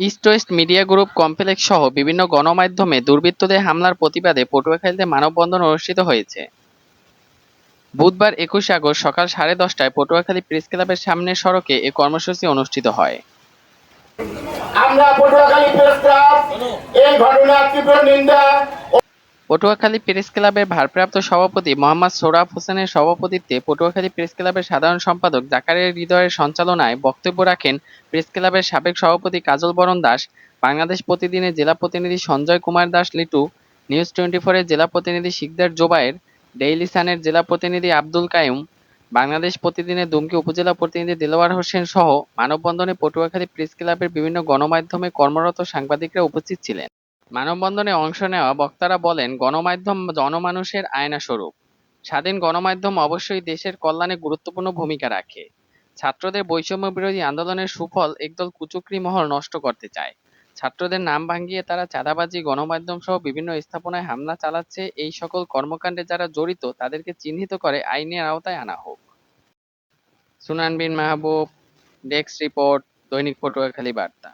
East west media group complex সহ বিভিন্ন গণমাধ্যমে দুর্বৃত্তদের হামলার প্রতিবাদে পটুয়াখালীতে মানববন্ধন অনুষ্ঠিত হয়েছে। বুধবার একুশে আগস্ট সকাল সাড়ে দশটায় পটুয়াখালী প্রেস ক্লাবের সামনের সড়কে এ কর্মসূচি অনুষ্ঠিত হয়। আমরা পটুয়াখালী প্রেস ক্লাব, এই ঘটনার তীব্র নিন্দা পটুয়াখালী প্রেস ক্লাবের ভারপ্রাপ্ত সভাপতি মোহাম্মদ সোরাফ হোসেনের সভাপতিত্বে পটুয়াখালী প্রেস ক্লাবের সাধারণ সম্পাদক জাকারিয়া হৃদয়ের সঞ্চালনায় বক্তব্য রাখেন প্রেস ক্লাবের সাবেক সভাপতি কাজল বরণ দাস, বাংলাদেশ প্রতিদিনের জেলা প্রতিনিধি সঞ্জয় কুমার দাস লিটু, নিউজ টোয়েন্টি ফোরের জেলা প্রতিনিধি শিকদার জোবায়ের, ডেইলি সানের জেলা প্রতিনিধি আব্দুল কায়ুম বাংলাদেশ প্রতিদিনের দুমকি উপজেলা প্রতিনিধি দেলোয়ার হোসেন সহ মানববন্ধনে পটুয়াখালী প্রেস ক্লাবের বিভিন্ন গণমাধ্যমে কর্মরত সাংবাদিকরা উপস্থিত ছিলেন। মানববন্ধনে অংশ নেওয়া বক্তারা বলেন, গণমাধ্যম জনমানুষের আয়না স্বরূপ স্বাধীন গণমাধ্যম অবশ্যই দেশের কল্যাণে গুরুত্বপূর্ণ ভূমিকা রাখে। ছাত্রদের বৈষম্য বিরোধী আন্দোলনের সুফল একদল কুচক্রী মহল নষ্ট করতে চায়। ছাত্রদের নাম ভাঙিয়ে তারা চাঁদাবাজি গণমাধ্যম সহ বিভিন্ন স্থাপনায় হামলা চালাচ্ছে। এই সকল কর্মকাণ্ডে যারা জড়িত, তাদেরকে চিহ্নিত করে আইনের আওতায় আনা হোক। সুনান বিন মাহবুব, ডেস্ক রিপোর্ট, দৈনিক পটুয়াখালী বার্তা।